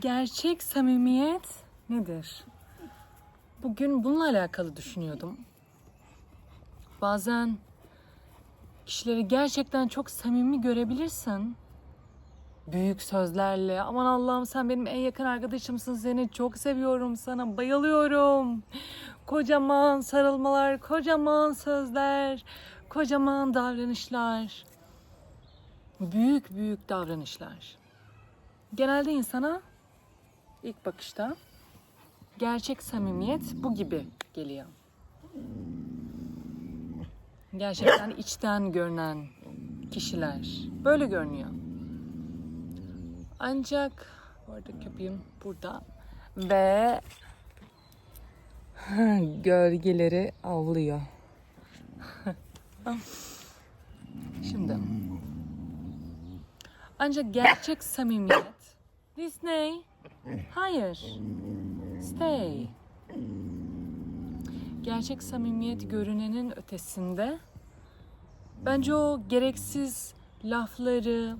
Gerçek samimiyet nedir? Bugün bununla alakalı düşünüyordum. Bazen kişileri gerçekten çok samimi görebilirsin. Büyük sözlerle aman Allah'ım sen benim en yakın arkadaşımsın seni çok seviyorum sana bayılıyorum. Kocaman sarılmalar, kocaman sözler, kocaman davranışlar. Büyük büyük davranışlar. Genelde insana ilk bakışta gerçek samimiyet bu gibi geliyor. Gerçekten içten görünen kişiler böyle görünüyor. Ancak bu arada köpeğim burada ve gölgeleri avlıyor. Şimdi ancak gerçek samimiyet Disney hayır. Stay. Gerçek samimiyet görünenin ötesinde bence o gereksiz lafları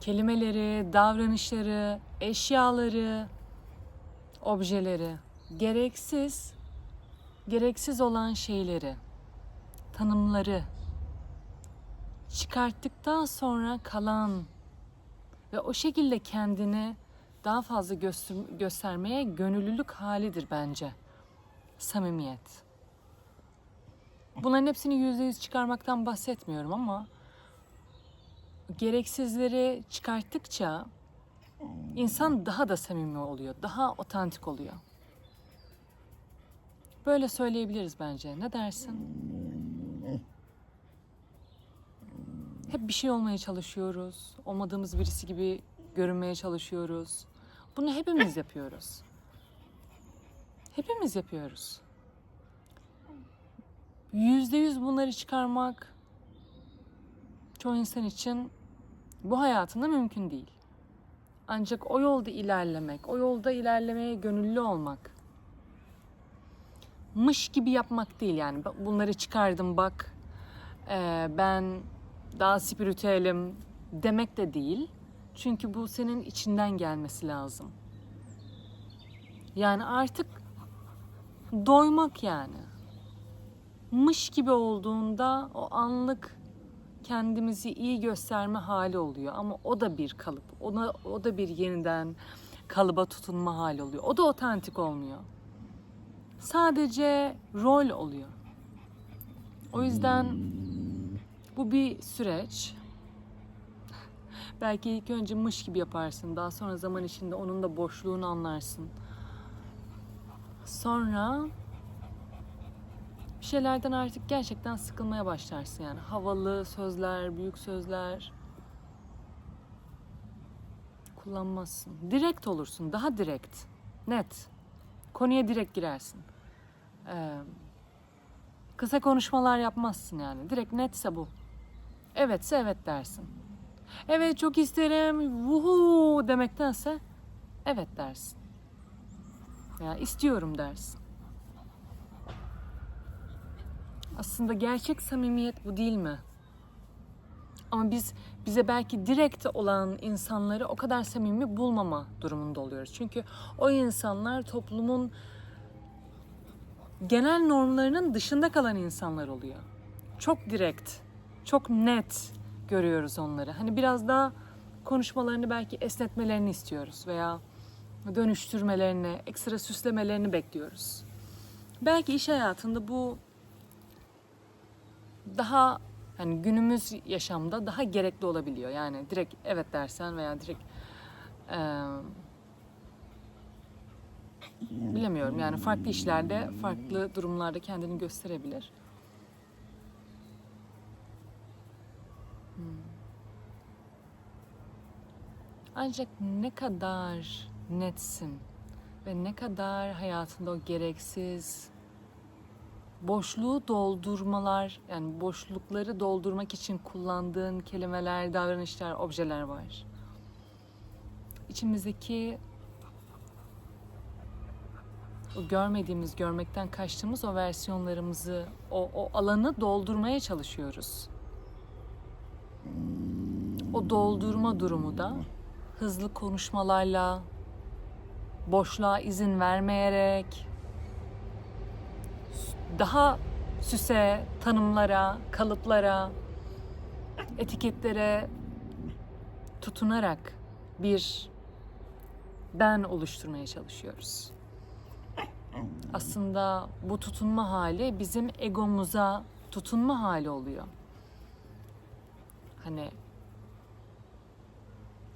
kelimeleri, davranışları, eşyaları, objeleri, gereksiz, gereksiz olan şeyleri, tanımları çıkarttıktan sonra kalan ve o şekilde kendini daha fazla göster- göstermeye gönüllülük halidir bence samimiyet. Bunların hepsini yüzde yüz çıkarmaktan bahsetmiyorum ama gereksizleri çıkarttıkça insan daha da samimi oluyor, daha otantik oluyor. Böyle söyleyebiliriz bence. Ne dersin? Hep bir şey olmaya çalışıyoruz. Olmadığımız birisi gibi görünmeye çalışıyoruz. Bunu hepimiz yapıyoruz. Hepimiz yapıyoruz. Yüzde yüz bunları çıkarmak çoğu insan için bu hayatında mümkün değil. Ancak o yolda ilerlemek, o yolda ilerlemeye gönüllü olmak, mış gibi yapmak değil yani. Bunları çıkardım bak, ben daha spiritüelim demek de değil. Çünkü bu senin içinden gelmesi lazım. Yani artık doymak yani. Mış gibi olduğunda o anlık kendimizi iyi gösterme hali oluyor ama o da bir kalıp. Ona o da bir yeniden kalıba tutunma hali oluyor. O da otantik olmuyor. Sadece rol oluyor. O yüzden bu bir süreç. Belki ilk önce mış gibi yaparsın. Daha sonra zaman içinde onun da boşluğunu anlarsın. Sonra bir şeylerden artık gerçekten sıkılmaya başlarsın yani. Havalı sözler, büyük sözler kullanmazsın. Direkt olursun, daha direkt, net. Konuya direkt girersin. Ee, kısa konuşmalar yapmazsın yani. Direkt netse bu. Evetse evet dersin. Evet çok isterim, vuhu demektense evet dersin. Ya istiyorum dersin. Aslında gerçek samimiyet bu değil mi? Ama biz bize belki direkt olan insanları o kadar samimi bulmama durumunda oluyoruz. Çünkü o insanlar toplumun genel normlarının dışında kalan insanlar oluyor. Çok direkt, çok net görüyoruz onları. Hani biraz daha konuşmalarını belki esnetmelerini istiyoruz veya dönüştürmelerini, ekstra süslemelerini bekliyoruz. Belki iş hayatında bu daha hani günümüz yaşamda daha gerekli olabiliyor. Yani direkt evet dersen veya direkt eee, bilemiyorum yani farklı işlerde farklı durumlarda kendini gösterebilir. Ancak ne kadar netsin ve ne kadar hayatında o gereksiz boşluğu doldurmalar yani boşlukları doldurmak için kullandığın kelimeler, davranışlar, objeler var. İçimizdeki o görmediğimiz, görmekten kaçtığımız o versiyonlarımızı, o, o alanı doldurmaya çalışıyoruz. O doldurma durumu da hızlı konuşmalarla, boşluğa izin vermeyerek, daha süse, tanımlara, kalıplara, etiketlere tutunarak bir ben oluşturmaya çalışıyoruz. Aslında bu tutunma hali bizim egomuza tutunma hali oluyor. Hani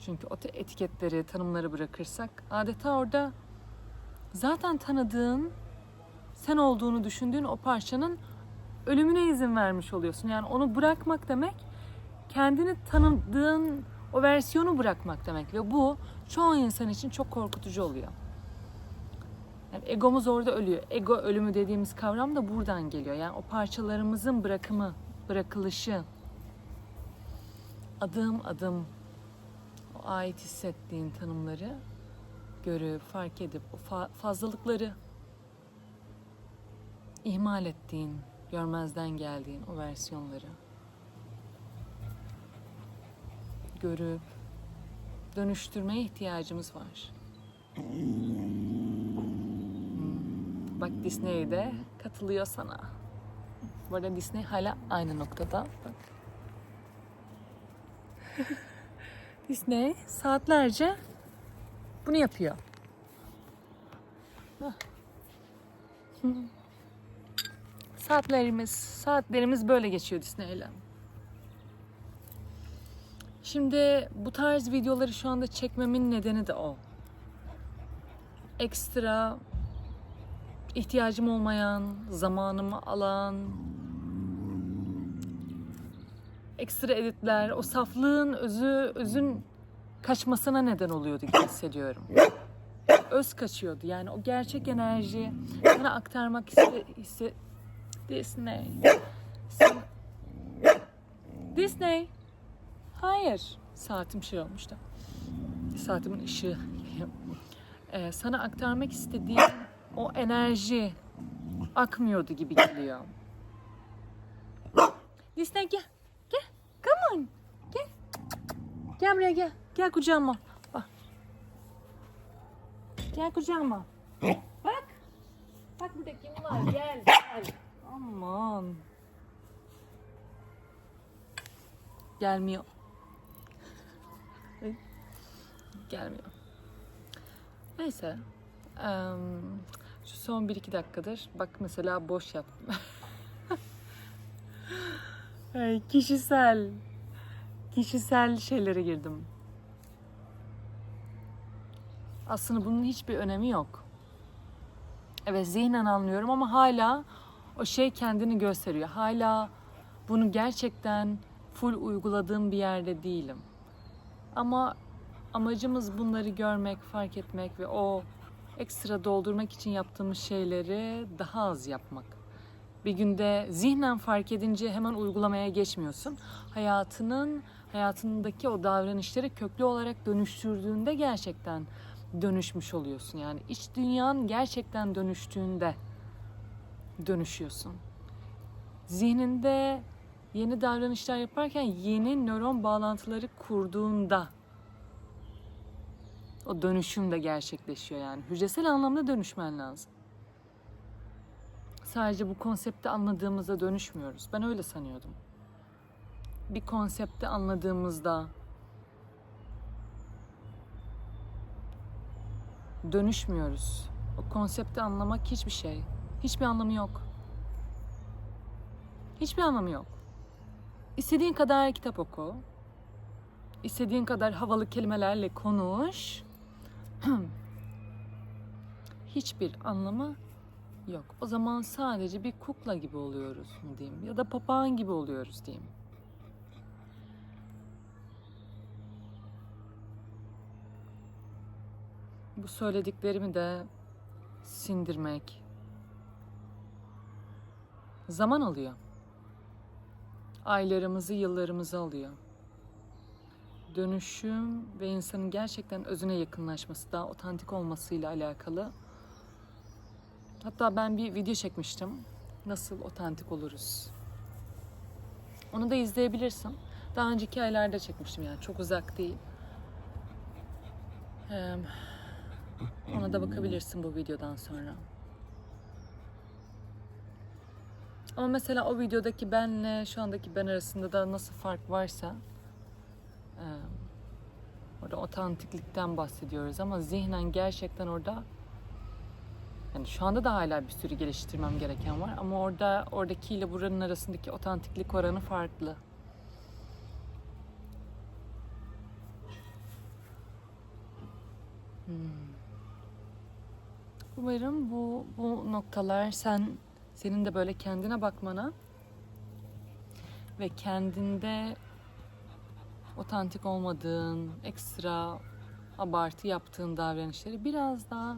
çünkü o etiketleri, tanımları bırakırsak adeta orada zaten tanıdığın, sen olduğunu düşündüğün o parçanın ölümüne izin vermiş oluyorsun. Yani onu bırakmak demek kendini tanıdığın o versiyonu bırakmak demek ve bu çoğu insan için çok korkutucu oluyor. Yani egomuz orada ölüyor. Ego ölümü dediğimiz kavram da buradan geliyor. Yani o parçalarımızın bırakımı, bırakılışı. Adım adım ait hissettiğin tanımları görüp, fark edip fa- fazlalıkları ihmal ettiğin, görmezden geldiğin o versiyonları görüp dönüştürmeye ihtiyacımız var. Hmm. Bak Disney de katılıyor sana. Bu arada Disney hala aynı noktada. Bak. Disney saatlerce bunu yapıyor. Saatlerimiz, saatlerimiz böyle geçiyor Disney'le. Şimdi bu tarz videoları şu anda çekmemin nedeni de o. Ekstra ihtiyacım olmayan, zamanımı alan, ekstra editler, o saflığın özü, özün kaçmasına neden oluyordu gibi hissediyorum. Öz kaçıyordu. Yani o gerçek enerji sana aktarmak iste, iste Disney. Disney. Hayır. Saatim şey olmuş da. Saatimin ışığı. Ee, sana aktarmak istediğim o enerji akmıyordu gibi geliyor. Disney gel. Gel. Come on. Gel. Gel buraya gel. Gel kucağıma. Bak. Gel kucağıma. Bak. Bak burada kim var? Gel. Gel. Aman. Gelmiyor. Gelmiyor. Neyse. Şu son 1-2 dakikadır bak mesela boş yaptım. Kişisel kişisel şeylere girdim. Aslında bunun hiçbir önemi yok. Evet zihnen anlıyorum ama hala o şey kendini gösteriyor. Hala bunu gerçekten full uyguladığım bir yerde değilim. Ama amacımız bunları görmek, fark etmek ve o ekstra doldurmak için yaptığımız şeyleri daha az yapmak. Bir günde zihnen fark edince hemen uygulamaya geçmiyorsun. Hayatının, hayatındaki o davranışları köklü olarak dönüştürdüğünde gerçekten dönüşmüş oluyorsun. Yani iç dünyan gerçekten dönüştüğünde dönüşüyorsun. Zihninde yeni davranışlar yaparken yeni nöron bağlantıları kurduğunda o dönüşüm de gerçekleşiyor yani. Hücresel anlamda dönüşmen lazım. Sadece bu konsepti anladığımızda dönüşmüyoruz. Ben öyle sanıyordum. Bir konsepti anladığımızda dönüşmüyoruz. O konsepti anlamak hiçbir şey. Hiçbir anlamı yok. Hiçbir anlamı yok. İstediğin kadar kitap oku. İstediğin kadar havalı kelimelerle konuş. Hiçbir anlamı yok. O zaman sadece bir kukla gibi oluyoruz diyeyim ya da papağan gibi oluyoruz diyeyim. Bu söylediklerimi de sindirmek zaman alıyor. Aylarımızı, yıllarımızı alıyor. Dönüşüm ve insanın gerçekten özüne yakınlaşması, daha otantik olmasıyla alakalı. Hatta ben bir video çekmiştim. Nasıl otantik oluruz? Onu da izleyebilirsin. Daha önceki aylarda çekmiştim yani çok uzak değil. Ee, ona da bakabilirsin bu videodan sonra. Ama mesela o videodaki benle şu andaki ben arasında da nasıl fark varsa e, orada otantiklikten bahsediyoruz ama zihnen gerçekten orada yani şu anda da hala bir sürü geliştirmem gereken var ama orada oradakiyle buranın arasındaki otantiklik oranı farklı. Hmm. Umarım bu bu noktalar sen senin de böyle kendine bakmana ve kendinde otantik olmadığın, ekstra abartı yaptığın davranışları biraz daha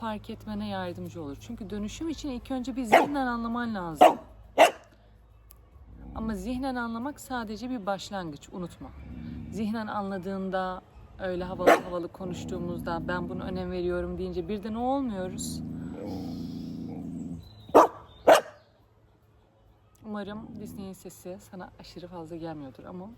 fark etmene yardımcı olur. Çünkü dönüşüm için ilk önce bir zihnen anlaman lazım. Ama zihnen anlamak sadece bir başlangıç, unutma. Zihnen anladığında, öyle havalı havalı konuştuğumuzda ben bunu önem veriyorum deyince birden o olmuyoruz. Umarım Disney'in sesi sana aşırı fazla gelmiyordur ama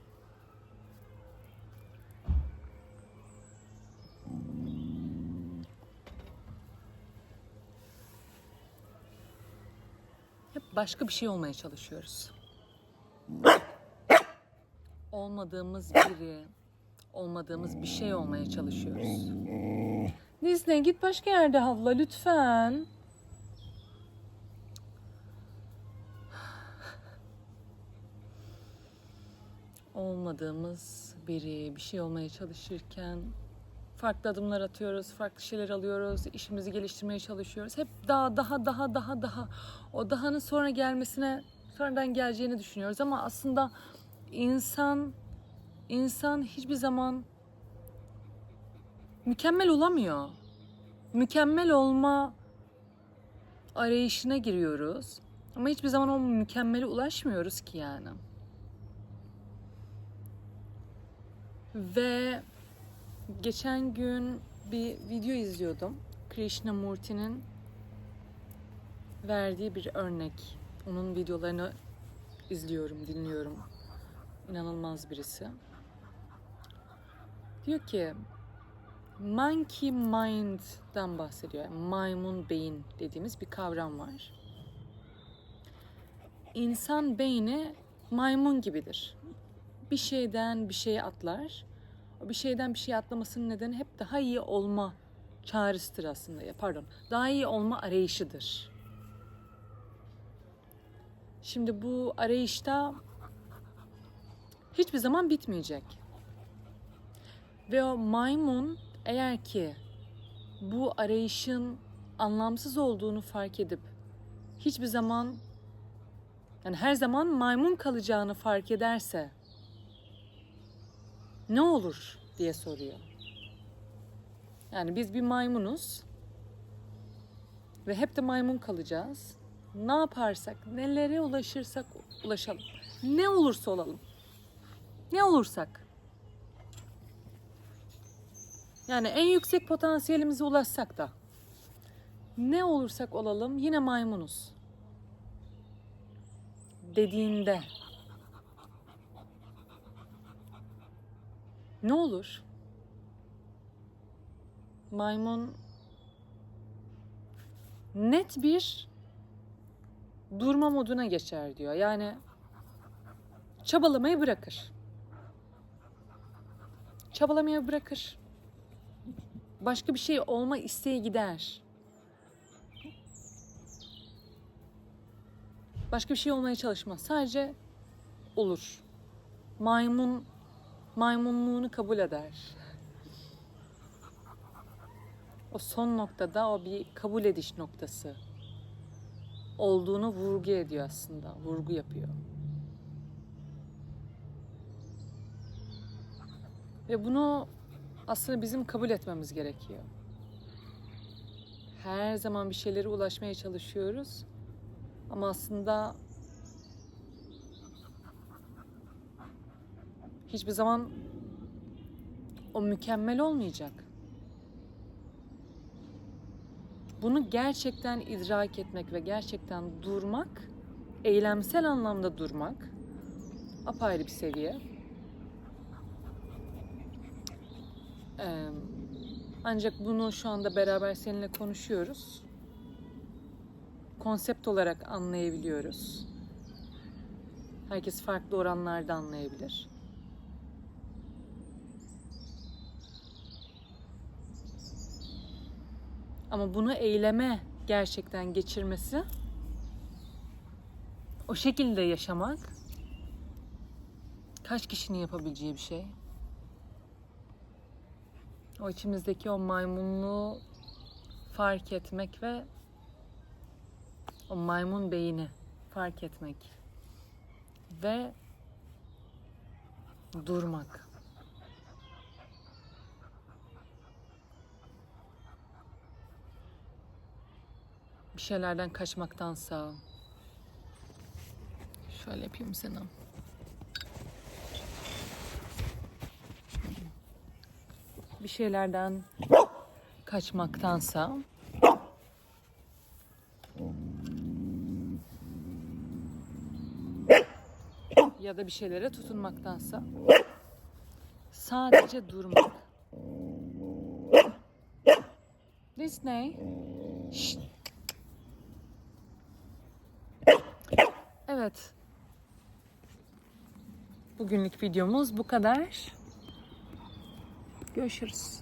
hep başka bir şey olmaya çalışıyoruz. Olmadığımız biri, olmadığımız bir şey olmaya çalışıyoruz. Disney git başka yerde havla lütfen. olmadığımız biri, bir şey olmaya çalışırken farklı adımlar atıyoruz, farklı şeyler alıyoruz, işimizi geliştirmeye çalışıyoruz. Hep daha daha daha daha daha o dahanın sonra gelmesine sonradan geleceğini düşünüyoruz ama aslında insan insan hiçbir zaman mükemmel olamıyor. Mükemmel olma arayışına giriyoruz. Ama hiçbir zaman o mükemmele ulaşmıyoruz ki yani. Ve geçen gün bir video izliyordum. Krishnamurti'nin verdiği bir örnek. Onun videolarını izliyorum, dinliyorum. İnanılmaz birisi. Diyor ki monkey mind'dan bahsediyor. Maymun beyin dediğimiz bir kavram var. İnsan beyni maymun gibidir bir şeyden bir şeye atlar. O bir şeyden bir şeye atlamasının nedeni hep daha iyi olma çağrısıdır aslında. Ya pardon, daha iyi olma arayışıdır. Şimdi bu arayışta hiçbir zaman bitmeyecek. Ve o maymun eğer ki bu arayışın anlamsız olduğunu fark edip hiçbir zaman yani her zaman maymun kalacağını fark ederse ne olur diye soruyor. Yani biz bir maymunuz ve hep de maymun kalacağız. Ne yaparsak, nelere ulaşırsak ulaşalım. Ne olursa olalım. Ne olursak. Yani en yüksek potansiyelimize ulaşsak da ne olursak olalım yine maymunuz. Dediğinde Ne olur? Maymun net bir durma moduna geçer diyor. Yani çabalamayı bırakır. Çabalamayı bırakır. Başka bir şey olma isteği gider. Başka bir şey olmaya çalışmaz. Sadece olur. Maymun maymunluğunu kabul eder. O son noktada o bir kabul ediş noktası olduğunu vurgu ediyor aslında. Vurgu yapıyor. Ve bunu aslında bizim kabul etmemiz gerekiyor. Her zaman bir şeylere ulaşmaya çalışıyoruz. Ama aslında hiçbir zaman o mükemmel olmayacak. Bunu gerçekten idrak etmek ve gerçekten durmak, eylemsel anlamda durmak apayrı bir seviye. Ancak bunu şu anda beraber seninle konuşuyoruz. Konsept olarak anlayabiliyoruz. Herkes farklı oranlarda anlayabilir. Ama bunu eyleme gerçekten geçirmesi, o şekilde yaşamak kaç kişinin yapabileceği bir şey. O içimizdeki o maymunluğu fark etmek ve o maymun beyni fark etmek ve durmak. Bir şeylerden kaçmaktansa şöyle yapayım sana. Bir şeylerden kaçmaktansa ya da bir şeylere tutunmaktansa sadece durmak. Disney. Şşt. Evet. Bugünlük videomuz bu kadar. Görüşürüz.